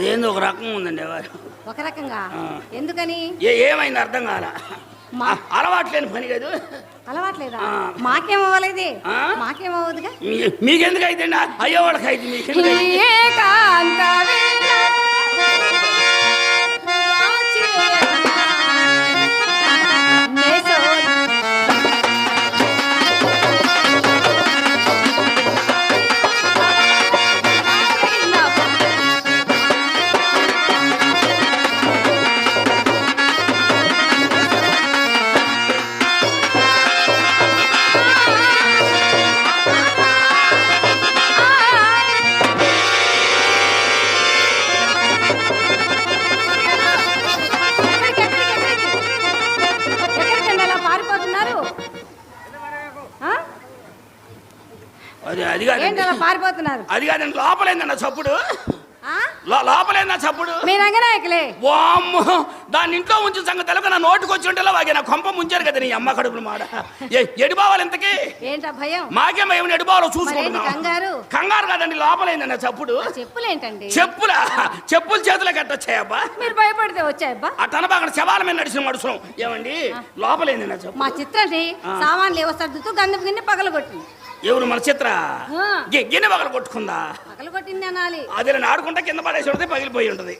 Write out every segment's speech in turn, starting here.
అదేంది ఒక రకం ఉందండి వారు ఒక రకంగా. ఎందుకని? ఏమైంది అర్థం కాల? అలవాట్లేని పని కాదు. అలవాట్లేదా. మాకేమవ్వలేదు? మాకేమవ్వదుగా మీకెందుకు అయితే అయ్యో వాళ్ళకి అయితే అది పారిపోతున్నారు? అది కాదండి లోపలేందన్న చప్పుడు. ఆ? లో- లోపలేందా చప్పుడు? మీ రంగనాయకులే. వామ్మో దాన్ని ఇంట్లో ఉంచిన సంగతి తెలక నా నోటికి వచ్చి ఉంటే వాగే నా కొంప ముంచారు కదా నీ అమ్మ కడుపులు మాడ. ఏ ఎడిబావాలి ఇంతకి? ఏంటా భయం? మాకే ఎడిబావాలో మరేంటి చూసుకుంటున్నాం కంగారు? కంగారు కాదండి లోపలైందన్న చప్పుడు? ఆ చెప్పులేంటండి. చెప్పులా? చెప్పులు చేతులకు కట్టొచ్చాయబ్బా మీరు భయపడితే వచ్చాయబ్బా అటనబా అక్కడ శవాల మీద నడిచిన మడుచున్నాం ఏమండి లోపలైందన్న చెప్పు మా చిత్రని సామాన్లు ఏవో సర్దుతూ గంధపు గిన్నె పగలగొట్టింది. ఎవరు మన చిత్ర? ఆ. గిన్నె పగల కొట్టుకుందా పగలగొట్టింది అనాలి. అది ఆడుకుంటే కింద పడేసి ఉంటే పగిలిపోయి ఉంటుంది.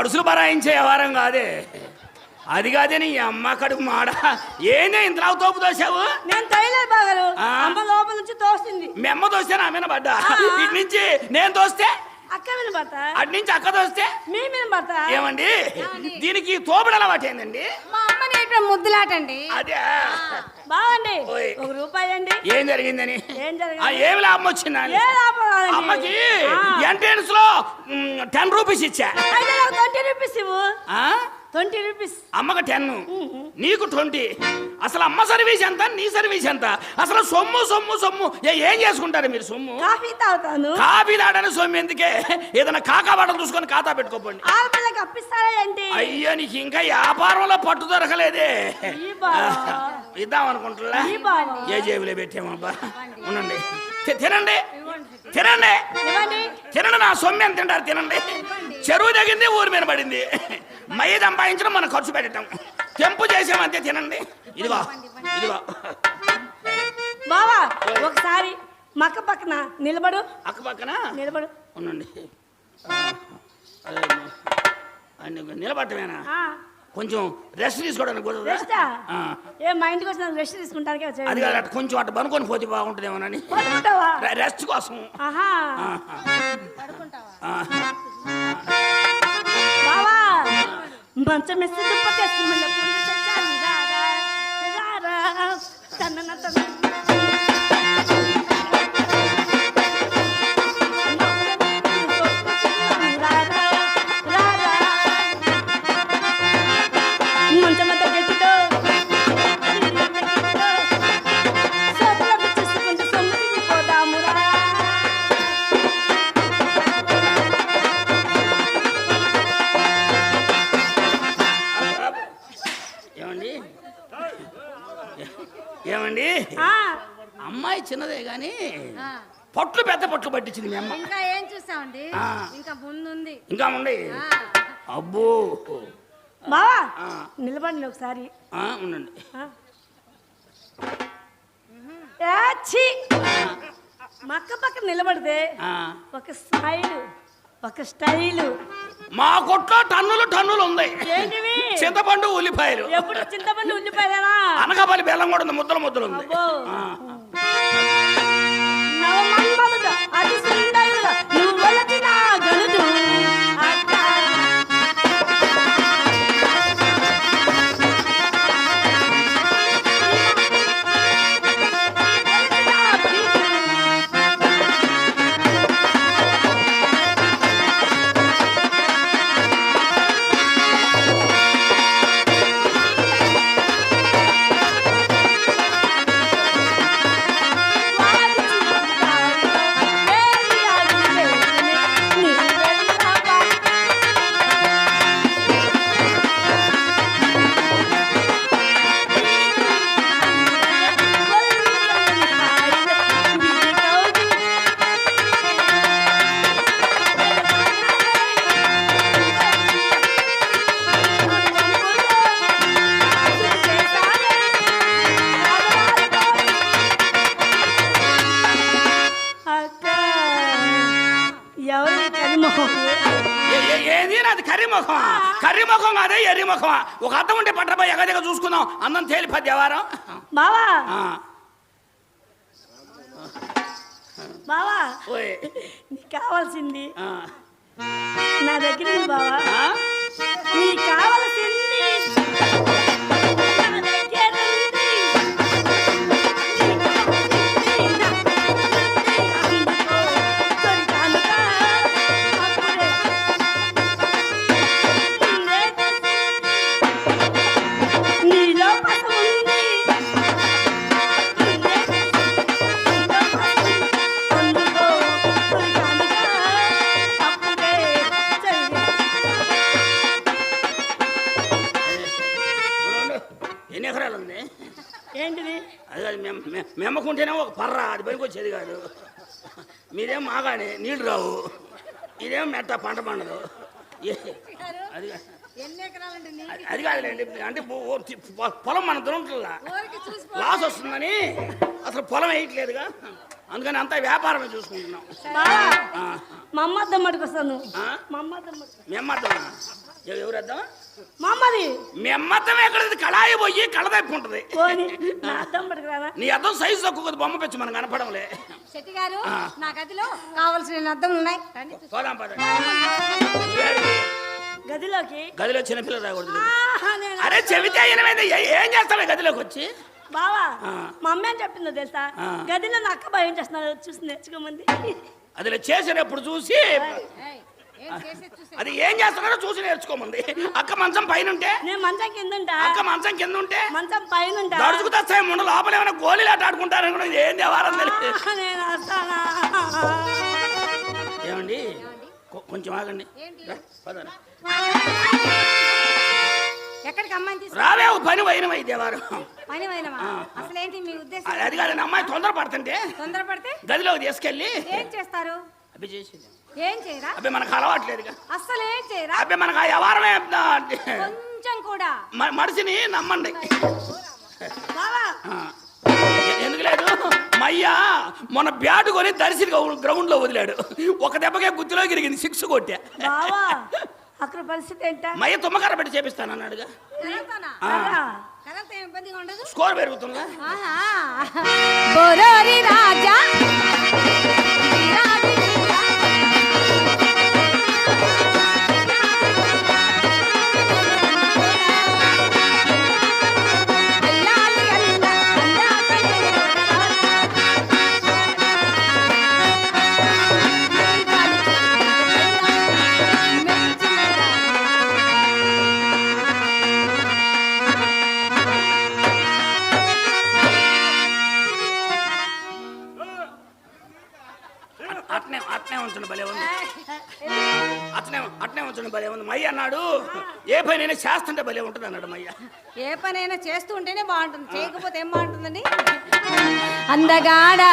మడుసులు బరాయించే వ్యవహారం కాదే. అది కాదే నీ అమ్మ కడుపు మాడ. ఏందే ఇంతలా తోపు దోశావు నేను తైలేదు బాగారు ఆ. అమ్మ లోపల నుంచి తోస్తుంది. మెమ్మ దోస్తే నా మీద పడ్డా ఇటు నుంచి నేను దోస్తే అక్క పడతా అటు నుంచి అక్క దోస్తే మీ ఏమండి? దీనికి తోపుడు అలవాటు ఏందండి? మా అమ్మ నేర్పిన ముద్దులాటండి. అదే. బాగుండి. ఒక రూపాయి అండి ఏం జరిగిందని? ఏం జరిగింది? లాభం వచ్చిందా? ఏ లాభం కాదండి. అమ్మకి. ఎంట్రన్స్లో టెన్ రూపీస్ ఇచ్చా. ట్వంటీ రూపీస్ ఇవ్వు? Twenty rupees. అమ్మకి టెన్. నీకు ట్వంటీ. అసలు అమ్మ సర్వీస్ ఎంత నీ సర్వీస్ ఎంత? అసలు సొమ్ము సొమ్ము సొమ్ము. ఏ- ఏం చేసుకుంటారు మీరు సొమ్ము? కాఫీ తాగుతాను. కాఫీ తాడని సొమ్ము ఎందుకే? ఏదైనా కాకా బట్టలు చూసుకొని ఖాతా పెట్టుకోపోండి. అయ్యో నీకు ఇంకా వ్యాపారంలో పట్టు దొరకలేదే. ఇద్దాం అనుకుంటున్నా. ఏ జేబులో పెట్టామబ్బా ఉండండి. తినండి. తినండి. తినండి నా సొమ్ము ఎంత తింటారు? తినండి. చెరువు తగింది ఊరి మీద పడింది. మయ్య సంపాదించడం మనం ఖర్చు పెట్టడం తెంపు చేసామంతే తినండి. ఇదిగో ఇదిగో. బావా ఒకసారి మక్క పక్కన నిలబడు. అక్క పక్కన? నిలబడు. ఉండండి. ఆ, కొంచెం రెస్ట్ తీసుకోవడానికి కుదరదా? ఏ మా ఇంటికి వచ్చిన రెస్ట్ తీసుకుంటానికి అది కాదు అటు కొంచెం అటు బనుకొని పోతే బాగుంటుందేమోనని. రెస్ట్ కోసం. ఆహా. ಮಂಚಮೆ ಸಿದ್ಧಪಟ್ಟೆ ಸುಮ್ಮನೆ ಪುರುಷ ರಾರ ರಾರ ತನ್ನ ತನ್ನ ఆ, అమ్మాయి చిన్నదే గాని ఆ, పట్లు పెద్ద పట్లు పట్టించింది మీ అమ్మ. ఇంకా ఏం చూసామండి. ఇంకా ముందుంది. ఇంకా ఉండి ఆ, అబ్బో. బావా ఆ. నిలబడండి ఒకసారి. ఆ, ఉండండి! మక్క పక్కన నిలబడితే ఆ, ఒక స్టైల్ ఒక స్టైలు. మా కొట్లో టన్నులు టన్నులు ఉన్నాయి ఏంటివి? చింతపండు ఉల్లిపాయలు. ఎప్పుడు చింతపండు ఉల్లిపాయలేనా అనకాపల్లి బెల్లం కూడా ఉంది ముద్దలు ముద్దలు ఉంది. ముఖమా కర్రీ ముఖం కాదే ఎర్రి ముఖమా ఒక అర్థం ఉంటే పట్టబోయి ఎగదిగ చూసుకుందాం. అందం తేలిపద్ది వ్యవహారం బావా. బావా. నీకు కావాల్సింది. నా దగ్గర బావా? నీకు కావాల్సింది. ఉంది. ఏంటిది? అది కాదు మెమ్మకుంటేనే ఒక పర్ర అది పనికి వచ్చేది కాదు. మీదేం మాగానే నీళ్ళు రావు. ఇదేం మెట్ట పంట పండదు. అది అది- కాదులేండి అంటే పొలం మన దొరుకుతుందా లాస్ వస్తుందని అసలు పొలం వేయట్లేదుగా. అందుకని అంతా వ్యాపారమే చూసుకుంటున్నాం. మా అమ్మ అద్దం? మా అమ్మ ఎవరు అద్దం? మీ కళాయి పోయి ఉంటుంది. నా అద్దం సైజు తక్కువ బొమ్మ కనపడంలే. శెట్టి గారు. నా గదిలో కావలసిన అద్దం ఉన్నాయి? గదిలోకి? గదిలో చిన్నపిల్లలు రాకూడదు అరే చెబితే ఎనిమిది ఏం చేస్తావే గదిలోకి వచ్చి? బావా. మా అమ్మ ఏం చెప్పిందో తెలుసా. గదిలో నా అక్క భయం చేస్తున్నారు? చూసి నేర్చుకోమంది. అదిలో చేసేటప్పుడు చూసి ఏయ్, ఏం చేసేది చూసే అది ఏం చేస్తున్నారో చూసి నేర్చుకోమంది. అక్క మంచం పైన ఉంటే నేను మంచం కింద ఉంటా అక్క మంచం కింద ఉంటే మంచం పైన ఉంటా దడుచుకు తెస్తాయి ముందు లోపల ఏమైనా గోళీలు ఆట ఆడుకుంటారని కూడా ఏం దేవారం తెలియదు ఆహా, నేను వస్తానా? ఏమండి? కొంచెం ఆగండి. పదరా. ఎక్కడికి అమ్మాయిని తీసుకు రావే పని వైనమై దేవారం పని పోయినవా ఆ. అసలు ఏంటి మీ ఉద్దేశం? అది- కాదండి అమ్మాయి తొందర పడుతుంటే తొందరపడితే? గదిలోకి తీసుకెళ్ళి ఏం చేస్తారు? అవి చేసేది ఏం చేయరా? అబ్బాయి మనకు అలవాట్లేదుగా. అసలు ఏం చేయరా? అబ్బాయి మనకు వ్యవహారమే ఆ, కొంచెం కూడా. మనిషిని నమ్మండి. బావా. ఎందుకు లేదు? మయ్యా మొన్న బ్యాట్ కొని దర్శి గ్రౌండ్లో వదిలాడు. ఒక దెబ్బకే గుత్తిలో గిరిగింది సిక్స్ కొట్టా. బావా అక్కడ పరిస్థితి ఏంటా? మయ్య తుమ్మకర పెట్టి చేపిస్తాను అన్నాడుగా. స్కోర్ పెరుగుతుందా? రాజా అట్నే అట్నే ఉంచండి భలే ఉంది. అట్నే అట్నే ఉంచండి భలే ఉంది. మయ్య అన్నాడు ఏ పని చేస్తుంటే భలే ఉంటుంది అన్నాడు మయ్య. ఏ పనైనా చేస్తూ ఉంటేనే బాగుంటుంది. చేయకపోతే ఏం బాగుంటుందండి? అందగాడా.